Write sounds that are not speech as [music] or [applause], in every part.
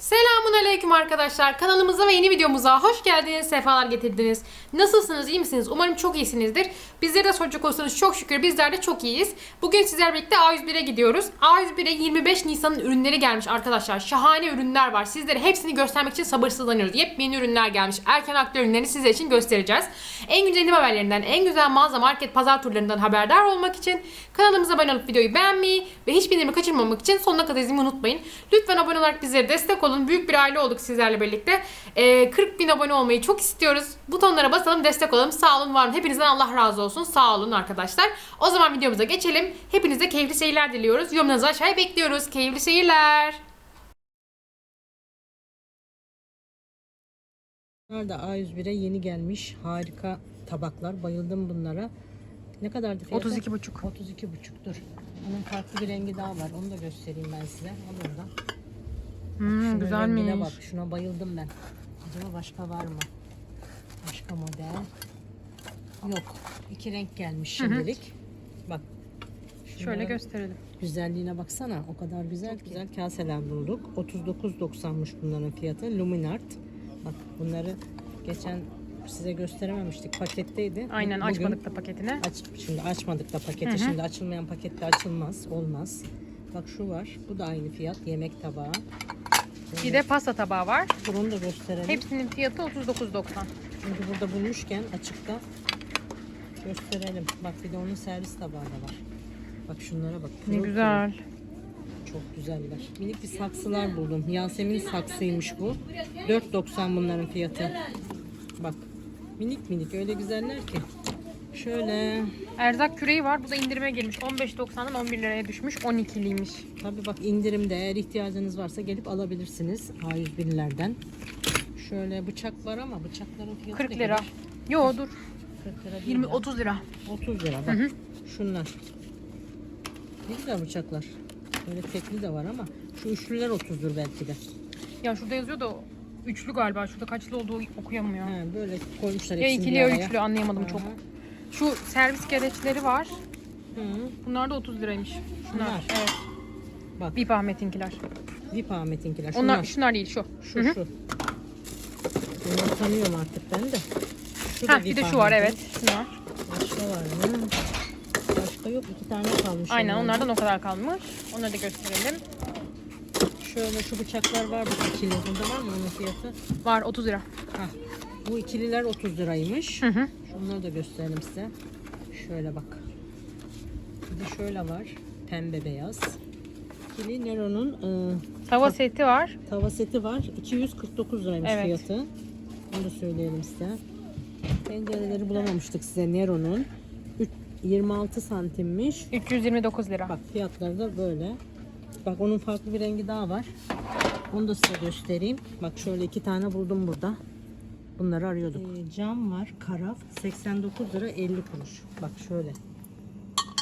Selamun aleyküm arkadaşlar. Kanalımıza ve yeni videomuza hoş geldiniz, sefalar getirdiniz. Nasılsınız, iyi misiniz? Umarım çok iyisinizdir. Bizleri de soracak olsanız çok şükür bizler de çok iyiyiz. Bugün sizlerle birlikte A101'e gidiyoruz. A101'e 25 Nisan'ın ürünleri gelmiş arkadaşlar. Şahane ürünler var. Sizlere hepsini göstermek için sabırsızlanıyoruz. Yepyeni ürünler gelmiş. Erken aklı ürünlerini sizler için göstereceğiz. En güncel haberlerinden, en güzel mağaza, market, pazar turlarından haberdar olmak için kanalımıza abone olup videoyu beğenmeyi ve hiçbir indirimi kaçırmamak için sonuna kadar izlemeyi unutmayın. Lütfen abone olarak bizlere destek olun. Büyük bir aile olduk sizlerle birlikte. Ee, 40 bin abone olmayı çok istiyoruz. Butonlara basalım, destek olalım. Sağ olun, var olun. Hepinizden Allah razı olsun. Sağ olun arkadaşlar. O zaman videomuza geçelim. Hepinize keyifli seyirler diliyoruz. Yorumlarınızı aşağıya bekliyoruz. Keyifli seyirler. Bunlar da A101'e yeni gelmiş harika tabaklar. Bayıldım bunlara. Ne kadardı fiyatı? 32,5. 32,5 dur. Onun farklı bir rengi daha var. Onu da göstereyim ben size. Al oradan. Hmm, Şunun güzelmiş. bak. Şuna bayıldım ben. Acaba başka var mı? Başka model. Yok. İki renk gelmiş şimdilik. Bak. Şöyle Şunlara gösterelim. Güzelliğine baksana. O kadar güzel. Güzel kaseler bulduk. 39.90'mış bunların fiyatı. Luminart. Bak bunları geçen size gösterememiştik. Paketteydi. Aynen Bugün açmadık da paketini. Aç, şimdi açmadık da paketi. Şimdi açılmayan pakette açılmaz. Olmaz. Bak şu var. Bu da aynı fiyat. Yemek tabağı. Bir de pasta tabağı var. Dur onu da gösterelim. Hepsinin fiyatı 39.90. Şimdi burada bulmuşken açıkta gösterelim. Bak bir de onun servis tabağı da var. Bak şunlara bak. Ne Pırıl güzel. pırıl. Çok güzeller. Minik bir saksılar buldum. Yasemin saksıymış bu. 4.90 bunların fiyatı. Bak. Minik minik öyle güzeller ki. Şöyle. Erzak küreği var. Bu da indirime girmiş. 15.90'dan 11 liraya düşmüş. 12'liymiş. Tabii bak indirimde eğer ihtiyacınız varsa gelip alabilirsiniz A101'lerden. Şöyle bıçak var ama bıçakların fiyatı 40 ne lira. Yo dur. 40 lira değil 20 ya. 30 lira. 30 lira bak. Şunlar. Ne güzel bıçaklar. Böyle tekli de var ama şu üçlüler 30'dur belki de. Ya şurada yazıyor da üçlü galiba. Şurada kaçlı olduğu okuyamıyor. He, böyle koymuşlar Ya hepsini ikili bir ya üçlü anlayamadım çok. Şu servis gereçleri var. Hı. Bunlar da 30 liraymış. Şunlar. Bunlar. Evet. Bak. Vip Ahmet'inkiler. Vip Ahmet'inkiler. Şunlar. Onlar şunlar değil şu. şu Hı hı. şu. Bunları tanıyorum artık ben de. Şu da Ha bir Vip de şu var Ahmet'in. evet. Şunlar. Başka var mı? Başka yok. iki tane kalmış. Aynen onlardan. onlardan o kadar kalmış. Onları da gösterelim. Şöyle şu bıçaklar var bu ikili. Bunda var mı onun fiyatı? Var 30 lira. Hah. Bu ikililer 30 liraymış. Hı hı. Şunları da gösterelim size. Şöyle bak. Bir de şöyle var. Pembe beyaz. İkili Nero'nun e, Tava seti var. tava seti var. 249 liraymış Evet. fiyatı. Onu da söyleyelim size. Tencereleri bulamamıştık size Nero'nun. Üç- 26 santimmiş. 329 lira. Bak fiyatları da böyle. Bak onun farklı bir rengi daha var. Onu da size göstereyim. Bak şöyle iki tane buldum burada. Bunları arıyorduk. Ee, cam var. Karaf. 89 lira 50 kuruş. Bak şöyle.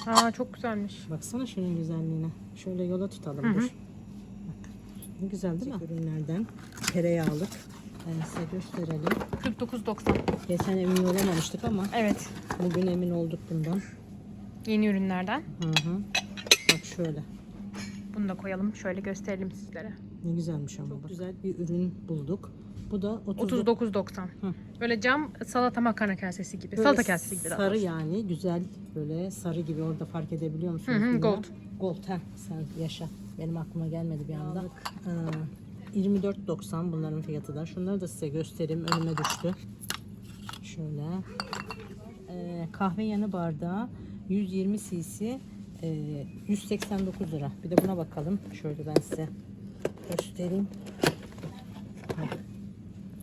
Aa çok güzelmiş. Baksana şunun güzelliğine. Şöyle yola tutalım. Hı hı. Dur. Bak. Ne güzel değil mi? Ürünlerden. Tereyağlık. Ben size gösterelim. 49.90. Geçen emin olamamıştık ama Evet. bugün emin olduk bundan. Yeni ürünlerden. Hı hı. Bak şöyle. Bunu da koyalım. Şöyle gösterelim sizlere. Ne güzelmiş ama. Çok güzel bir ürün bulduk. Bu da 30 39.90. Hı. Böyle cam salata makarna kasesi gibi. Böyle salata kasesi gibi. daha Sarı doğrusu. yani güzel böyle sarı gibi orada fark edebiliyor musunuz? Hı hı, gold. Gold ha sen yaşa. Benim aklıma gelmedi bir anda. Ee, 24.90 bunların fiyatı da. Şunları da size göstereyim. Önüme düştü. Şöyle. Ee, kahve yanı bardağı 120 cc ee, 189 lira. Bir de buna bakalım. Şöyle ben size göstereyim. Bak.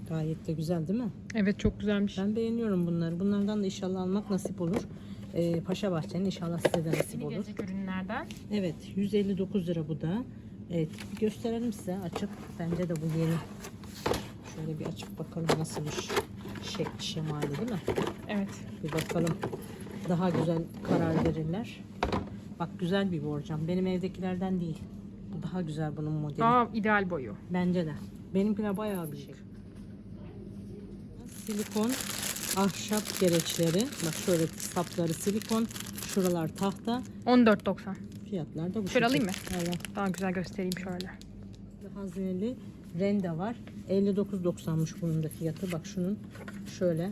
Gayet de güzel değil mi? Evet çok güzelmiş. Ben beğeniyorum bunları. Bunlardan da inşallah almak nasip olur. Ee, Paşa Bahçe'nin inşallah size de nasip Yeni olur. gelecek ürünlerden. Evet 159 lira bu da. Evet bir gösterelim size açıp. Bence de bu yeni. Şöyle bir açıp bakalım nasılmış. Şekli şemali değil mi? Evet. Bir bakalım. Daha güzel karar verirler. Bak güzel bir borcam. Benim evdekilerden değil. Bu daha güzel bunun modeli. Daha ideal boyu. Bence de. Benimkiler bayağı büyük. Silikon ahşap gereçleri. Bak şöyle sapları silikon. Şuralar tahta. 14.90. Fiyatlar da bu Şöyle alayım mı? Evet. Daha güzel göstereyim şöyle. hazneli rende var. 59.90'mış bunun da fiyatı. Bak şunun şöyle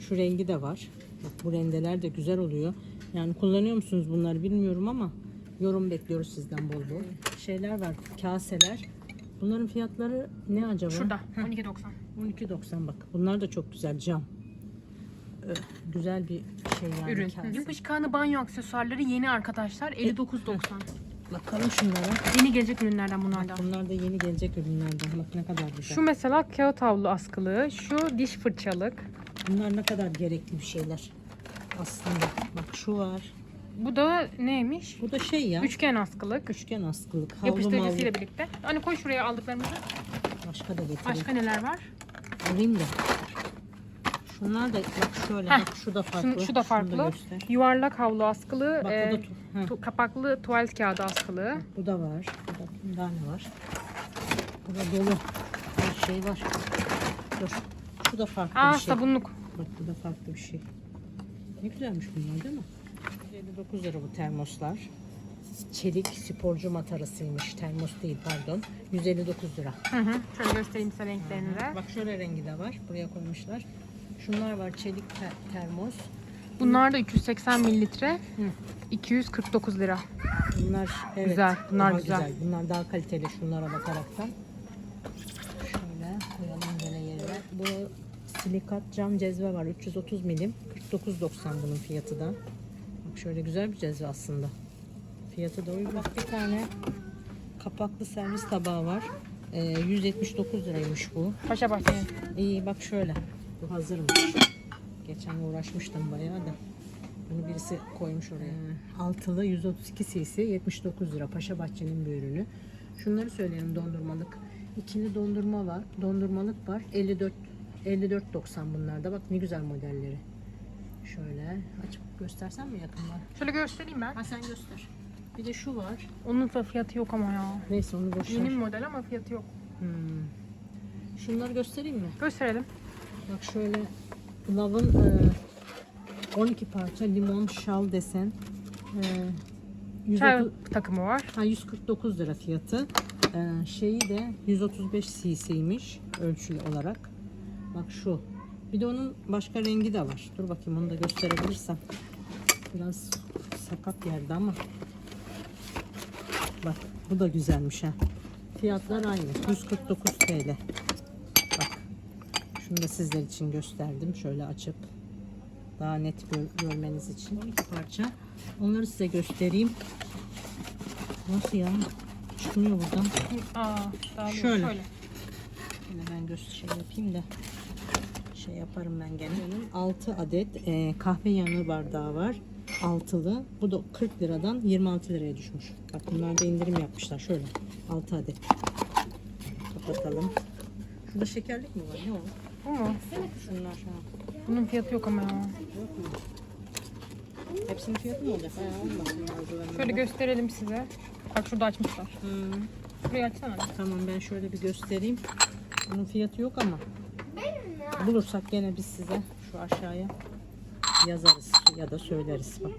şu rengi de var. Bak bu rendeler de güzel oluyor. Yani kullanıyor musunuz bunları bilmiyorum ama yorum bekliyoruz sizden bol bol. Şeyler var, kaseler. Bunların fiyatları ne acaba? Şurada 12.90. 12.90 bak. Bunlar da çok güzel cam. Güzel bir şey yani. Ürün. kase. Yapışkanlı banyo aksesuarları yeni arkadaşlar 59.90. Bakalım şunlara. Yeni gelecek ürünlerden bunlar da. Bunlar da yeni gelecek ürünlerden. Bak ne kadar güzel. Şu mesela kağıt havlu askılığı, şu diş fırçalık. Bunlar ne kadar gerekli bir şeyler. Aslında. Bak şu var. Bu da neymiş? Bu da şey ya. Üçgen askılık. Üçgen askılık. Havlu Yapıştırıcısıyla mavlu. birlikte. Hani koy şuraya aldıklarımızı. Başka da getireyim. Başka neler var? Alayım da. Şunlar da bak şöyle. Heh. Bak şu da farklı. Şunu, şu da farklı. göster. Yuvarlak havlu askılığı, Bak e, bu da tu- kapaklı tuvalet kağıdı askılığı. Bu da var. Bu da daha ne var? Bu da dolu. Her şey var. Dur. Şu da farklı Aa bir şey. sabunluk. Bak bu da farklı bir şey. Ne güzelmiş bunlar değil mi? 59 lira bu termoslar. Çelik sporcu matarasıymış. Termos değil pardon. 159 lira. Hı hı. Şöyle göstereyim size renklerini de. Bak şöyle rengi de var. Buraya koymuşlar. Şunlar var çelik te- termos. Bunlar da 280 mililitre. 249 lira. Bunlar evet. Güzel, bunlar daha güzel. Bunlar daha kaliteli şunlara bakaraktan. Şöyle koyalım böyle yerine. Bu silikat cam cezve var. 330 milim. 49.90 bunun fiyatı da. Şöyle güzel bir cezve aslında. Fiyatı da uygun. Bak bir tane kapaklı servis tabağı var. Ee, 179 liraymış bu. Paşa Bahçe'nin. İyi bak şöyle. Bu hazırmış. Geçen uğraşmıştım bayağı da. Bunu birisi koymuş oraya. Altılı 132 cc 79 lira. Paşa Bahçe'nin bir ürünü. Şunları söyleyelim dondurmalık. İkili dondurma var. Dondurmalık var. 54 54.90 bunlarda. Bak ne güzel modelleri. Şöyle açıp göstersem mi yakından? Şöyle göstereyim ben. Ha sen göster. Bir de şu var. Onun da fiyatı yok ama ya. Neyse onu boş ver. Yeni model ama fiyatı yok. Hmm. Şunları göstereyim mi? Gösterelim. Bak şöyle Love'ın e, 12 parça limon şal desen e, Çay 130 takımı var. ha, 149 lira fiyatı. E, şeyi de 135 cc'ymiş ölçülü olarak. Bak şu. Bir de onun başka rengi de var. Dur bakayım onu da gösterebilirsem. Biraz sakat yerde ama. Bak bu da güzelmiş ha. Fiyatlar aynı. 149 TL. Bak. Şunu da sizler için gösterdim. Şöyle açıp daha net gör- görmeniz için. 12 parça. Onları size göstereyim. Nasıl ya? Çıkmıyor buradan. Aa, Şöyle. şöyle. ben göz şey yapayım da şey yaparım ben gene. Benim 6 adet e, kahve yanı bardağı var. Altılı. Bu da 40 liradan 26 liraya düşmüş. Bak bunlarda indirim yapmışlar. Şöyle 6 adet. Kapatalım. Şurada şekerlik mi var? Ne o? Mu? Şunlar şu an. Bunun fiyatı yok ama ya. Yok mu? Hepsinin fiyatı mı olacak? Ha, olmasın mağazalarında. Şöyle gösterelim size. Bak şurada açmışlar. Hı. Burayı açsana. Tamam ben şöyle bir göstereyim. Bunun fiyatı yok ama. Bulursak gene biz size şu aşağıya yazarız ya da söyleriz bak.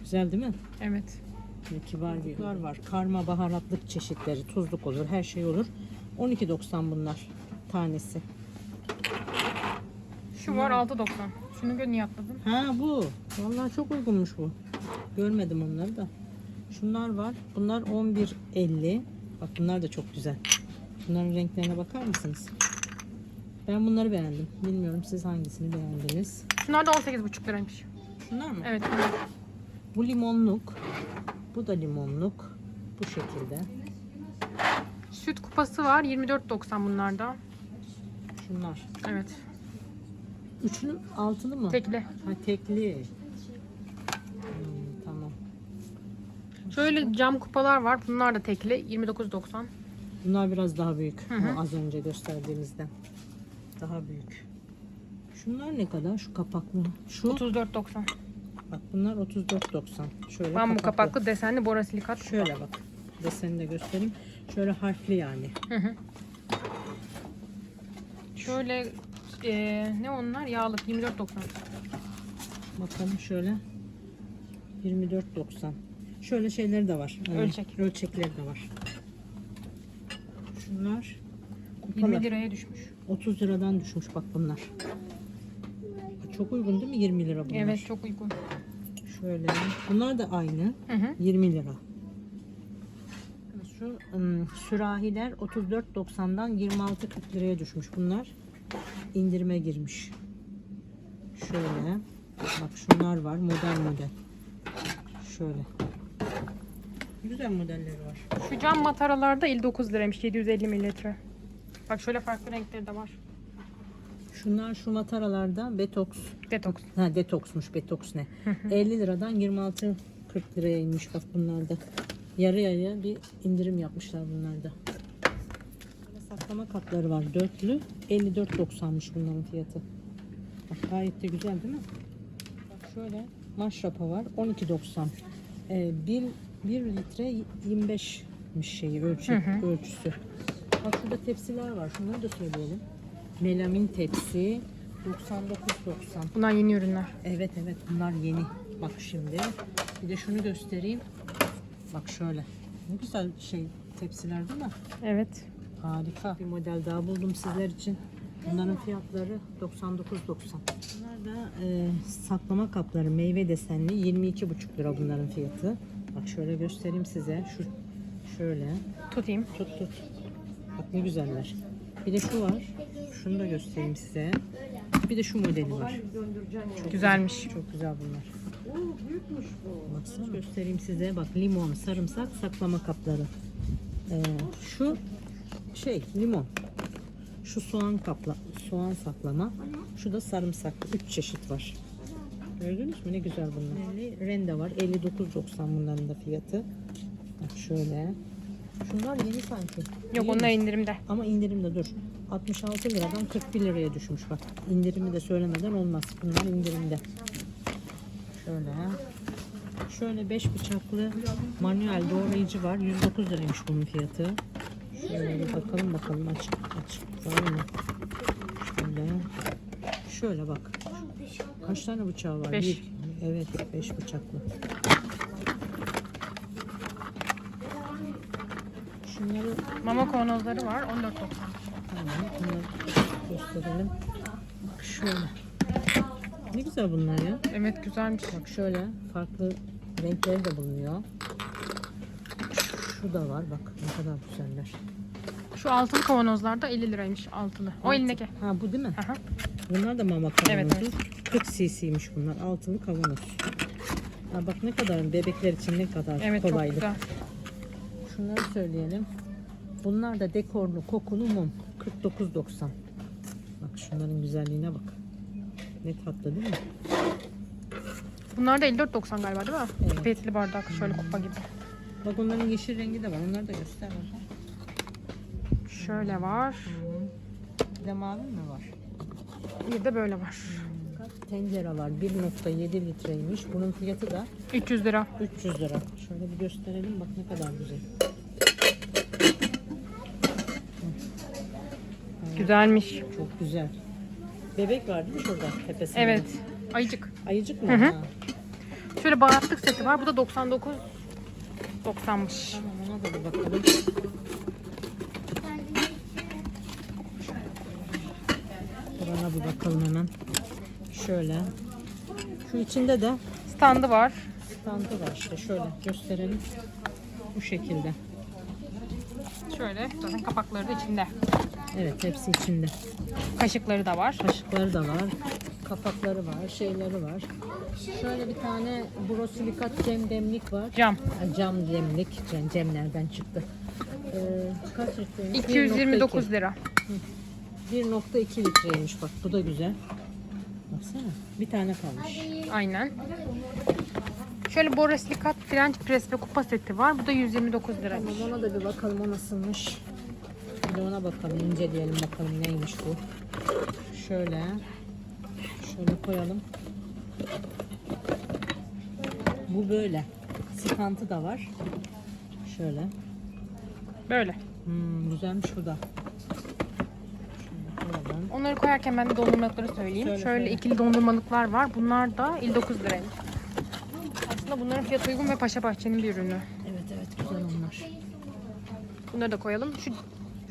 Güzel değil mi? Evet. Ne kibar bir var var. Karma baharatlık çeşitleri, tuzluk olur, her şey olur. 12.90 bunlar tanesi. Şu var 6.90. Şunu gör niye atladın? Ha bu. Vallahi çok uygunmuş bu. Görmedim onları da. Şunlar var. Bunlar 11.50. Bak bunlar da çok güzel. Bunların renklerine bakar mısınız? Ben bunları beğendim. Bilmiyorum siz hangisini beğendiniz. Şunlar da 18.5 liraymış. Şunlar mı? Evet. bunlar. Bu limonluk. Bu da limonluk. Bu şekilde. Süt kupası var 24.90 bunlarda. Şunlar. Evet. Üçlü altılı mı? Tekli. Ha tekli. Hmm, tamam. Şöyle cam kupalar var. Bunlar da tekli 29.90. Bunlar biraz daha büyük. Hı hı. Az önce gösterdiğimizden. Daha büyük. Şunlar ne kadar? Şu kapaklı. Şu 34.90. bak bunlar 34.90. Şöyle Bambu kapaklı desenli borosilikat. Şöyle bak. Deseni de göstereyim. Şöyle harfli yani. Hı hı. Şöyle e, ne onlar? Yağlık 24.90. Bakalım şöyle. 24.90. Şöyle şeyleri de var. Ee, Ölçek. Ölçekleri de var. Şunlar 20 liraya düşmüş. 30 liradan düşmüş bak bunlar. Çok uygun değil mi 20 lira bunlar? Evet çok uygun. Şöyle. Bunlar da aynı. Hı hı. 20 lira. Şu ım, sürahiler 34.90'dan 26.40 liraya düşmüş bunlar. indirime girmiş. Şöyle. Bak şunlar var. Model model. Şöyle. Güzel modelleri var. Şu cam mataralarda 59 liraymış 750 mililitre. Bak şöyle farklı renkleri de var. Şunlar şu mataralarda betoks. Detoks. Ha detoksmuş betoks ne? 50 liradan 26 40 liraya inmiş bak bunlarda. Yarı yarıya bir indirim yapmışlar bunlarda. Böyle saklama kapları var dörtlü. 54.90'mış bunların fiyatı. Bak gayet de güzel değil mi? Bak şöyle maşrapa var 12.90. Ee, 1, 1 litre 25'miş şeyi ölçü, ölçüsü. Bak şurada tepsiler var. Şunları da söyleyelim. Melamin tepsi 99.90. Bunlar yeni ürünler. Evet evet bunlar yeni. Bak şimdi. Bir de şunu göstereyim. Bak şöyle. Ne güzel şey tepsiler değil mi? Evet. Harika. Bir model daha buldum sizler için. Bunların fiyatları 99.90. Bunlar da e, saklama kapları meyve desenli 22,5 lira bunların fiyatı. Bak şöyle göstereyim size. Şu şöyle. Tutayım. Tut tut. Bak ne güzeller. Bir de şu var. Şunu da göstereyim size. Bir de şu modeli var. Güzelmiş. Çok güzel bunlar. Baksana göstereyim size. Bak limon, sarımsak, saklama kapları. Ee, şu şey limon. Şu soğan kapla, soğan saklama. Şu da sarımsak. Üç çeşit var. Gördünüz mü ne güzel bunlar. Rende var. 59.90 bunların da fiyatı. Bak şöyle. Şunlar yeni sanki. Yok Değil onlar mi? indirimde. Ama indirimde dur. 66 liradan 41 liraya düşmüş bak. İndirimi de söylemeden olmaz. Bunlar indirimde. Şöyle. Şöyle 5 bıçaklı manuel doğrayıcı var. 109 liraymış bunun fiyatı. Şöyle bir bakalım bakalım açık açık var mı? Şöyle. Şöyle bak. Kaç tane bıçağı var? Beş. Bir. Evet 5 bıçaklı. Şunları Mama kavanozları var 14.90. Tamam, bunları gösterelim. Bak şöyle. Ne güzel bunlar ya. Evet güzelmiş. Bak şöyle farklı renkleri de bulunuyor. Şu da var bak ne kadar güzeller. Şu altılı kavanozlarda 50 liraymış altılı. O elindeki. Ha bu değil mi? Aha. Bunlar da mama kavanozu. Evet, 40 cc'ymiş bunlar. Altılı kavanoz. Ha bak ne kadar bebekler için ne kadar Evet çok kolaylık. güzel. Şunları söyleyelim. Bunlar da dekorlu kokulu mum. 49.90. Bak şunların güzelliğine bak. Ne tatlı değil mi? Bunlar da 54.90 galiba değil mi? Evet. Pipetli bardak şöyle kupa gibi. Bak onların yeşil rengi de var. Onları da göster. Şöyle var. Bir de mavi mi var? Bir de böyle var. Tencere var. 1.7 litreymiş. Bunun fiyatı da 300 lira. 300 lira. Şöyle bir gösterelim. Bak ne kadar güzel. Güzelmiş. Çok güzel. Bebek var değil mi şurada tepesinde? Evet. Ayıcık. Ayıcık mı? Hı hı. Ha. Şöyle baharatlık seti var. Bu da 99 90'mış. Tamam ona da bir bakalım. Burana bir bakalım hemen. Şöyle. Şu içinde de Standı var. standı var işte. Şöyle gösterelim. Bu şekilde. Şöyle zaten kapakları da içinde. Evet hepsi içinde. Kaşıkları da var. Kaşıkları da var. Kapakları var. Şeyleri var. Şöyle bir tane borosilikat cam demlik var. Cam. Cam demlik. Cam, cemlerden çıktı. Ee, kaç litreymiş? 229 lira. 1.2 litreymiş bak. Bu da güzel. Baksana. Bir tane kalmış. Aynen. Şöyle borosilikat French press ve kupa seti var. Bu da 129 liraymış. Tamam ona da bir bakalım o nasılmış. Bir de ona bakalım inceleyelim bakalım neymiş bu. Şöyle. Şöyle koyalım. Bu böyle. Sıkantı da var. Şöyle. Böyle. Hmm, güzelmiş bu da. Onları koyarken ben de dondurmalıkları söyleyeyim. Söyle, Şöyle söyle. ikili dondurmalıklar var. Bunlar da 59 liraymış. Aslında bunların fiyatı uygun ve Paşa Bahçe'nin bir ürünü. Evet evet güzel onlar. Bunları da koyalım. Şu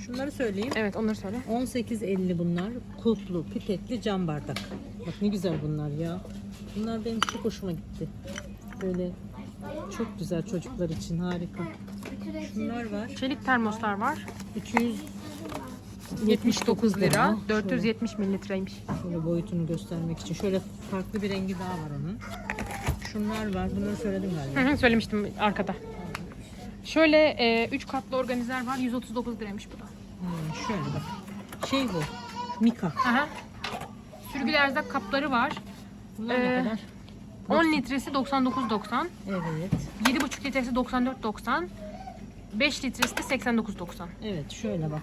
Şunları söyleyeyim. Evet onları söyle. 18.50 bunlar. Kulplu, pipetli cam bardak. Bak ne güzel bunlar ya. Bunlar benim çok hoşuma gitti. Böyle çok güzel çocuklar için harika. Şunlar var. Çelik termoslar var. 279 lira. Şöyle, 470 mililitreymiş. şöyle boyutunu göstermek için. Şöyle farklı bir rengi daha var onun. Şunlar var. Bunları söyledim galiba. Hı hı, Söylemiştim arkada. Şöyle 3 katlı organizer var. 139 liraymış bu da. Ha, şöyle bak. Şey bu. Mika. Aha. Sürgülü erzak kapları var. Bunlar Ee, ne kadar? 10 litresi 99.90. Evet. 7,5 litresi 94.90. 5 litresi de 89.90. Evet şöyle bak.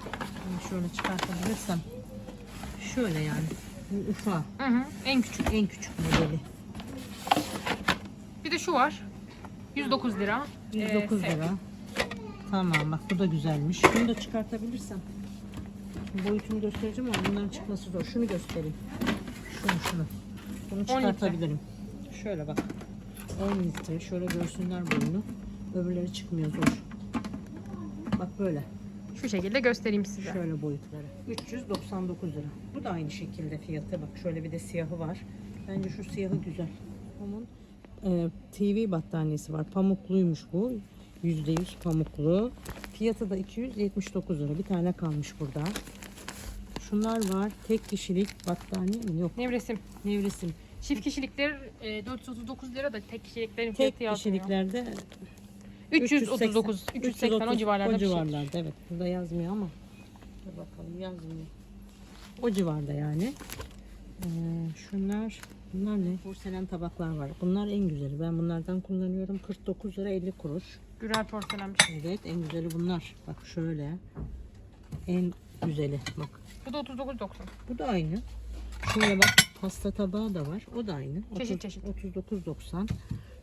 Şöyle çıkartabilirsem. Şöyle yani. Bu ufa. Hı hı. En küçük. En küçük modeli. Bir de şu var. 109 lira. 109 Ee, lira. Tamam bak bu da güzelmiş. Bunu da çıkartabilirsem. Şimdi boyutunu göstereceğim ama bunların çıkması zor. Şunu göstereyim. Şunu şunu. Bunu litre. çıkartabilirim. Şöyle bak. 10 litre. Şöyle görsünler boyunu. Öbürleri çıkmıyor zor. Bak böyle. Şu şekilde göstereyim size. Şöyle boyutları. 399 lira. Bu da aynı şekilde fiyatı. Bak şöyle bir de siyahı var. Bence şu siyahı güzel. Onun e, TV battaniyesi var. Pamukluymuş bu. %100 pamuklu. Fiyatı da 279 lira. Bir tane kalmış burada. Şunlar var. Tek kişilik battaniye mi? Yok. Nevresim. Nevresim. Çift kişilikler e, 439 lira da tek kişiliklerin Tek fiyatı yazmıyor. kişiliklerde 339, 380 o 330, civarlarda o bir şey. civarlarda evet. Burada yazmıyor ama. Dur bakalım yazmıyor. O civarda yani. Ee, şunlar bunlar ne? Porselen tabaklar var. Bunlar en güzeli. Ben bunlardan kullanıyorum. 49 lira 50 kuruş. Gürel porselenmiş. Evet en güzeli bunlar. Bak şöyle. En güzeli. Bak Bu da 39.90. bu da aynı. Şöyle bak pasta tabağı da var. O da aynı. Çeşit çeşit. 39.90.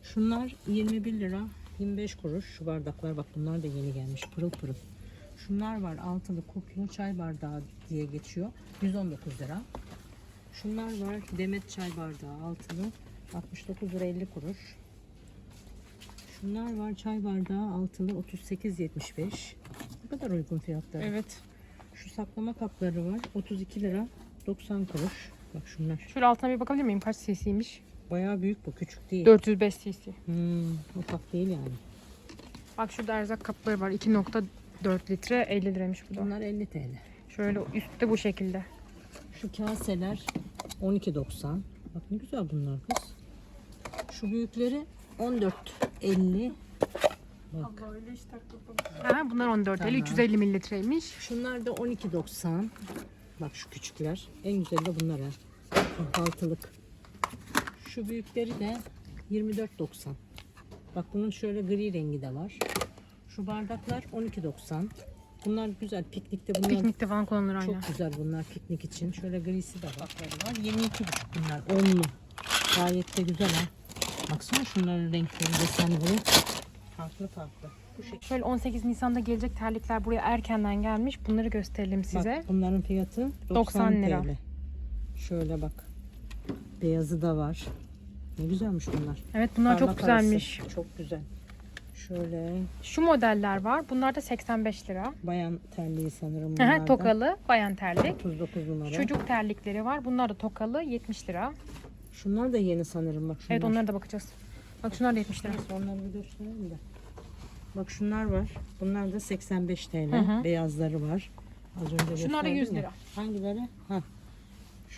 Şunlar 21 lira 25 kuruş. Şu bardaklar bak bunlar da yeni gelmiş. Pırıl pırıl. Şunlar var altılı kuplu çay bardağı diye geçiyor. 119 lira. Şunlar var demet çay bardağı altılı 69 lira 50 kuruş. Şunlar var çay bardağı altılı 38.75. Ne kadar uygun fiyatlar. Evet. Şu saklama kapları var. 32 lira 90 kuruş. Bak şunlar. Şöyle altına bir bakabilir miyim? Kaç cc'ymiş? Bayağı büyük bu. Küçük değil. 405 cc. Hmm, ufak değil yani. Bak şurada erzak kapları var. 2.4 litre 50 liraymış bu da. Bunlar 50 TL. Şöyle üstte bu şekilde. Şu kaseler 12.90. Bak ne güzel bunlar kız. Şu büyükleri 14.50. Bak. Ha, bunlar 14 Tamam. 350 mililitreymiş. Şunlar da 12.90. Bak şu küçükler. En güzeli de bunlar ha. Kahvaltılık. Şu büyükleri de 24.90. Bak bunun şöyle gri rengi de var. Şu bardaklar 12.90. Bunlar güzel. Piknikte bunlar Piknikte falan kullanılır aynen. çok güzel bunlar piknik için. Şöyle grisi de bakları var. 22.5 bunlar. Onlu. Gayet de güzel ha. Baksana şunların renkleri, desenleri. Farklı farklı. Bu şekilde. Şöyle 18 Nisan'da gelecek terlikler buraya erkenden gelmiş. Bunları gösterelim size. Bak bunların fiyatı 90, 90 lira. TL. Şöyle bak. Beyazı da var. Ne güzelmiş bunlar. Evet bunlar çok Parmak güzelmiş. arası. Çok güzel. Şöyle Şu modeller var. Bunlar da 85 lira. bayan terliği sanırım bunlar da. tokalı bayan terlik. 39 numara. Çocuk terlikleri var. Bunlar da tokalı 70 lira. Şunlar da yeni sanırım bak şunlar. Evet onlara da bakacağız. Bak şunlar da 70 lira. Neyse onları bir göstereyim de. Bak şunlar var. Bunlar da 85 TL. Hı hı. Beyazları var. Az önce Şunlar da 100 gösterdim ya. lira. Hangileri? Ha.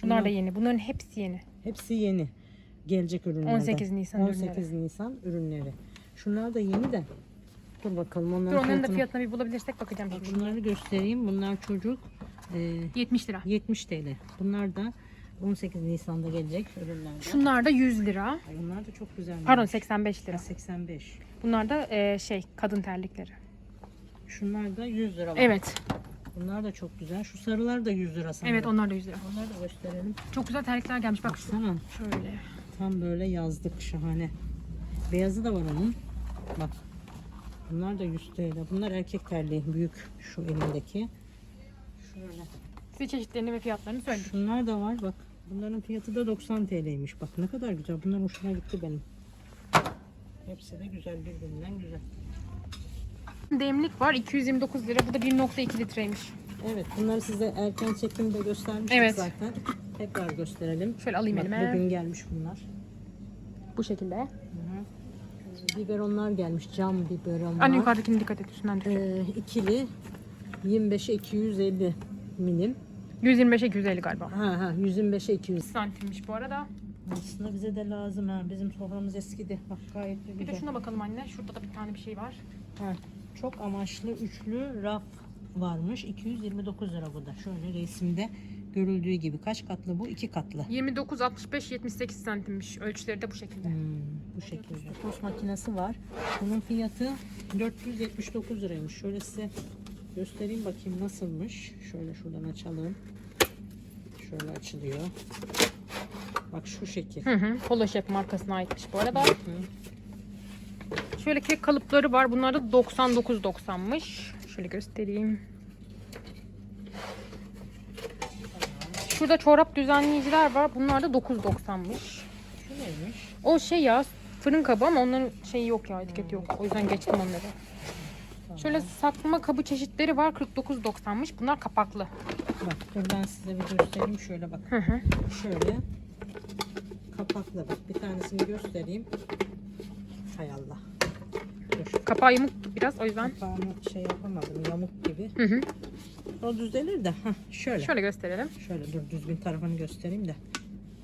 Bunlar da yeni. Bunların hepsi yeni. Hepsi yeni. Gelecek ürünlerden. 18 Nisan 18 Nisan ürünleri. Şunlar da yeni de. Dur bakalım Dur onların onların da fiyatını- bir bulabilirsek bakacağım Bak şimdi. şunları göstereyim. Bunlar çocuk. Ee, 70 lira. 70 TL. Bunlar da 18 Nisan'da gelecek ürünlerden. Şunlar da 100 lira. Ay, Bunlar da çok güzel. Pardon 85 lira. 85. Bunlar da e, şey kadın terlikleri. Şunlar da 100 lira. var. Evet. Bunlar da çok güzel. Şu sarılar da 100 lira sanırım. Evet onlar da 100 lira. Onları da gösterelim. Çok güzel terlikler gelmiş. Bak Baksana. şöyle. Tam böyle yazlık şahane. Beyazı da var onun. Bak. Bunlar da 100 TL. Bunlar erkek terliği. Büyük şu elimdeki. Şöyle. Size çeşitlerini ve fiyatlarını söyleyeyim. Şunlar da var bak. Bunların fiyatı da 90 TL'ymiş. Bak ne kadar güzel. Bunlar hoşuma gitti benim. Hepsi de güzel birbirinden güzel. Demlik var 229 lira. Bu da 1.2 litreymiş. Evet bunları size erken çekimde göstermiştik Evet. zaten. Tekrar gösterelim. Şöyle alayım Bak, elime. Bugün gelmiş bunlar. Bu şekilde. Biberonlar gelmiş. Cam biberon Anne yukarıdakine dikkat et üstünden düşüyor. Ee, ikili 25'e 250 milim. 125'e 250 galiba. Ha ha 125'e 200. santimmiş bu arada. Aslında bize de lazım ha. Bizim soframız eskidi. Bak gayet de Bir güzel. de şuna bakalım anne. Şurada da bir tane bir şey var. Ha, çok amaçlı üçlü raf varmış. 229 lira bu da. Şöyle resimde görüldüğü gibi. Kaç katlı bu? İki katlı. 29, 65, 78 santimmiş. Ölçüleri de bu şekilde. Hmm, bu şekilde. Tost makinesi var. Bunun fiyatı 479 liraymış. Şöyle size göstereyim bakayım nasılmış. Şöyle şuradan açalım. Şöyle açılıyor. Bak şu şekil. Hı hı. Polo Chef markasına aitmiş bu arada. Hı. Şöyle kek kalıpları var. Bunlar da 99.90'mış. Şöyle göstereyim. Şurada çorap düzenleyiciler var. Bunlar da 9.90'mış. Şu neymiş? O şey ya fırın kabı ama onların şeyi yok ya etiketi yok. O yüzden geçtim onları. Şöyle saklama kabı çeşitleri var. 49.90'mış. Bunlar kapaklı. Bak dur ben size bir göstereyim. Şöyle bak. Hı hı. Şöyle kapakla bak. Bir tanesini göstereyim. Hay Allah. Dur. Kapağı yamuktu biraz o yüzden. Kapağını şey yapamadım. Yamuk gibi. Hı hı. O düzelir de. Heh, şöyle. Şöyle gösterelim. Şöyle dur düzgün tarafını göstereyim de.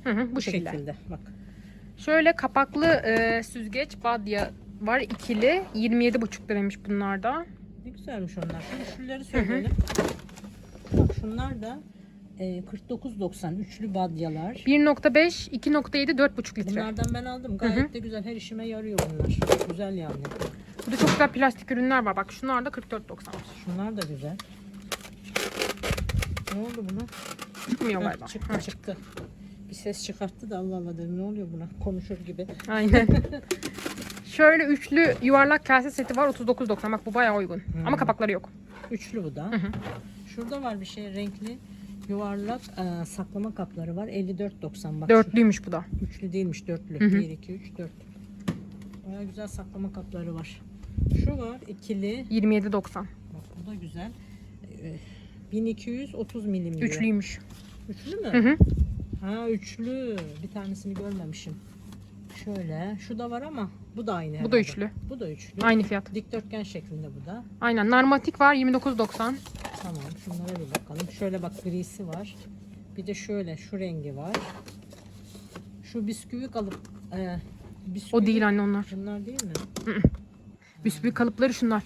Hı hı. Bu, Bu şekilde. şekilde. Bak. Şöyle kapaklı e, süzgeç badya var ikili. 27,5 liraymış bunlar da. Ne güzelmiş onlar. Şu üçlüleri söyleyelim. Bak şunlar da e, 49.90 üçlü badyalar. 1.5, 2.7, 4.5 litre. Bunlardan ben aldım. Gayet de güzel. Her işime yarıyor bunlar. Güzel yani. Burada çok güzel plastik ürünler var. Bak şunlar da 44.90. Şunlar da güzel. Ne oldu buna? Çıkmıyor galiba. çıktı Hı. çıktı. Bir ses çıkarttı da Allah Allah dedim ne oluyor buna? Konuşur gibi. Aynen. [laughs] Şöyle üçlü yuvarlak kase seti var 39.90. Bak bu bayağı uygun. Ama kapakları yok. Üçlü bu da. Şurada var bir şey renkli yuvarlak e, saklama kapları var. 54.90 bak. Dörtlüymüş bu da. şu Üçlü değilmiş dörtlü. Hı hı. 1, 2, 3, 4. Baya güzel saklama kapları var. Şu var ikili. 27.90. Bak bu da güzel. E, 1230 milim diyor. Üçlüymüş. Üçlü mü? Hı hı. Ha üçlü. Bir tanesini görmemişim. Şöyle. Şu da var ama bu da aynı. Bu da herhalde. üçlü. Bu da üçlü. Aynı fiyat. Dikdörtgen şeklinde bu da. Aynen. Narmatik var 29.90. Tamam. Şunlara bir bakalım. Şöyle bak grisi var. Bir de şöyle şu rengi var. Şu bisküvi kalıp e, bisküvi, O değil anne onlar. Bunlar değil mi? Bisküvi kalıpları şunlar.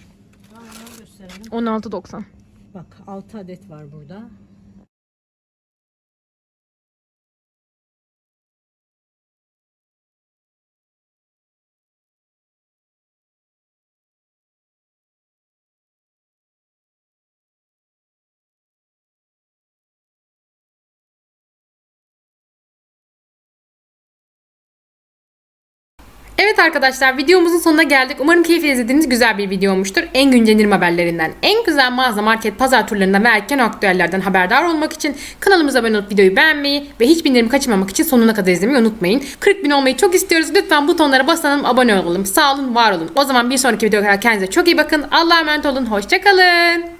Tamam onları gösterelim. 16.90. Bak 6 adet var burada. Evet arkadaşlar videomuzun sonuna geldik. Umarım keyifle izlediğiniz güzel bir video olmuştur. En güncel indirim haberlerinden, en güzel mağaza, market, pazar turlarından ve erken aktüellerden haberdar olmak için kanalımıza abone olup videoyu beğenmeyi ve hiçbir indirim kaçırmamak için sonuna kadar izlemeyi unutmayın. 40 bin olmayı çok istiyoruz. Lütfen butonlara basalım, abone olalım. Sağ olun, var olun. O zaman bir sonraki videoya kadar kendinize çok iyi bakın. Allah'a emanet olun. Hoşçakalın.